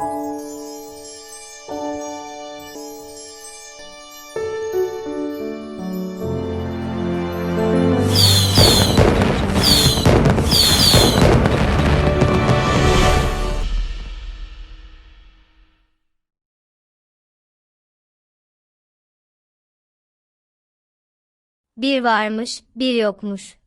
Bir varmış, bir yokmuş.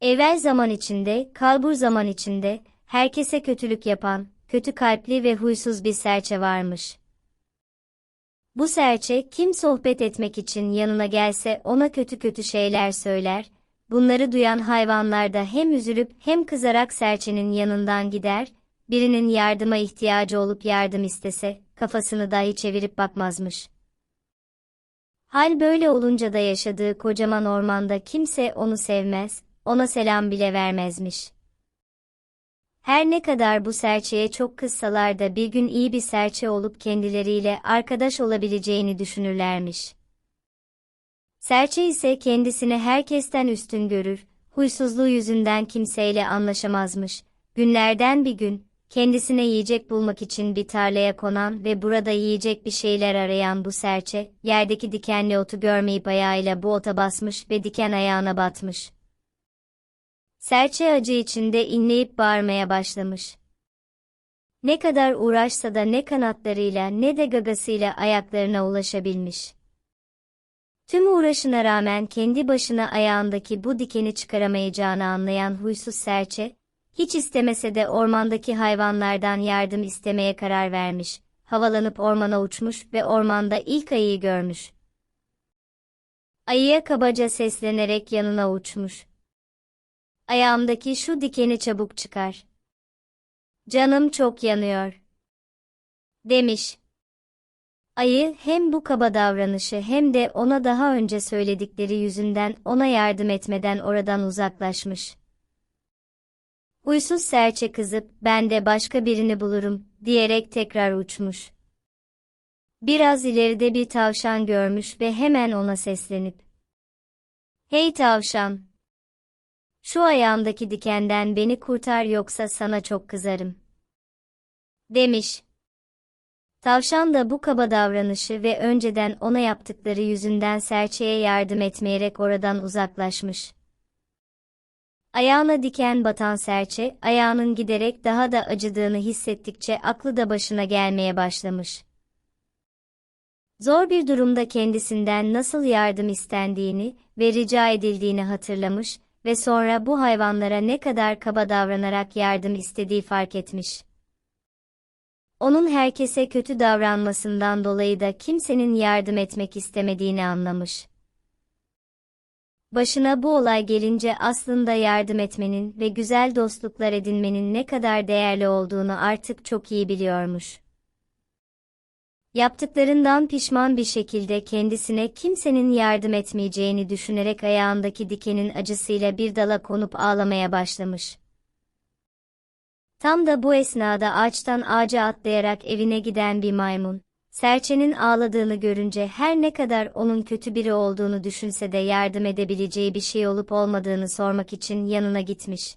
Evvel zaman içinde, kalbur zaman içinde, herkese kötülük yapan, kötü kalpli ve huysuz bir serçe varmış. Bu serçe kim sohbet etmek için yanına gelse ona kötü kötü şeyler söyler, bunları duyan hayvanlar da hem üzülüp hem kızarak serçenin yanından gider, birinin yardıma ihtiyacı olup yardım istese, kafasını dahi çevirip bakmazmış. Hal böyle olunca da yaşadığı kocaman ormanda kimse onu sevmez, ona selam bile vermezmiş. Her ne kadar bu serçeye çok kızsalar da bir gün iyi bir serçe olup kendileriyle arkadaş olabileceğini düşünürlermiş. Serçe ise kendisini herkesten üstün görür, huysuzluğu yüzünden kimseyle anlaşamazmış. Günlerden bir gün, kendisine yiyecek bulmak için bir tarlaya konan ve burada yiyecek bir şeyler arayan bu serçe, yerdeki dikenli otu görmeyip ayağıyla bu ota basmış ve diken ayağına batmış. Serçe acı içinde inleyip bağırmaya başlamış. Ne kadar uğraşsa da ne kanatlarıyla ne de gagasıyla ayaklarına ulaşabilmiş. Tüm uğraşına rağmen kendi başına ayağındaki bu dikeni çıkaramayacağını anlayan huysuz serçe, hiç istemese de ormandaki hayvanlardan yardım istemeye karar vermiş, havalanıp ormana uçmuş ve ormanda ilk ayıyı görmüş. Ayıya kabaca seslenerek yanına uçmuş. Ayağımdaki şu dikeni çabuk çıkar. Canım çok yanıyor. Demiş. Ayı hem bu kaba davranışı hem de ona daha önce söyledikleri yüzünden ona yardım etmeden oradan uzaklaşmış. Huysuz serçe kızıp ben de başka birini bulurum diyerek tekrar uçmuş. Biraz ileride bir tavşan görmüş ve hemen ona seslenip Hey tavşan! Şu ayağımdaki dikenden beni kurtar yoksa sana çok kızarım. Demiş. Tavşan da bu kaba davranışı ve önceden ona yaptıkları yüzünden serçeye yardım etmeyerek oradan uzaklaşmış. Ayağına diken batan serçe, ayağının giderek daha da acıdığını hissettikçe aklı da başına gelmeye başlamış. Zor bir durumda kendisinden nasıl yardım istendiğini ve rica edildiğini hatırlamış ve sonra bu hayvanlara ne kadar kaba davranarak yardım istediği fark etmiş. Onun herkese kötü davranmasından dolayı da kimsenin yardım etmek istemediğini anlamış. Başına bu olay gelince aslında yardım etmenin ve güzel dostluklar edinmenin ne kadar değerli olduğunu artık çok iyi biliyormuş. Yaptıklarından pişman bir şekilde kendisine kimsenin yardım etmeyeceğini düşünerek ayağındaki dikenin acısıyla bir dala konup ağlamaya başlamış. Tam da bu esnada ağaçtan ağaca atlayarak evine giden bir maymun, serçenin ağladığını görünce her ne kadar onun kötü biri olduğunu düşünse de yardım edebileceği bir şey olup olmadığını sormak için yanına gitmiş.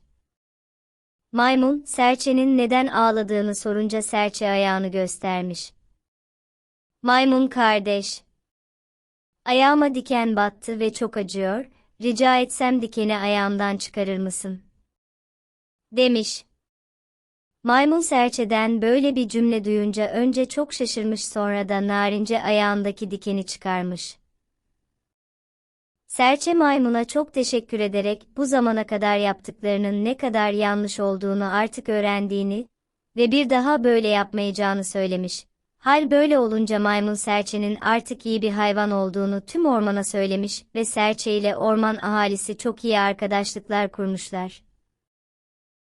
Maymun, serçenin neden ağladığını sorunca serçe ayağını göstermiş. Maymun kardeş. Ayağıma diken battı ve çok acıyor, rica etsem dikeni ayağımdan çıkarır mısın? Demiş. Maymun serçeden böyle bir cümle duyunca önce çok şaşırmış sonra da narince ayağındaki dikeni çıkarmış. Serçe maymuna çok teşekkür ederek bu zamana kadar yaptıklarının ne kadar yanlış olduğunu artık öğrendiğini ve bir daha böyle yapmayacağını söylemiş. Hal böyle olunca maymun serçenin artık iyi bir hayvan olduğunu tüm ormana söylemiş ve serçe ile orman ahalisi çok iyi arkadaşlıklar kurmuşlar.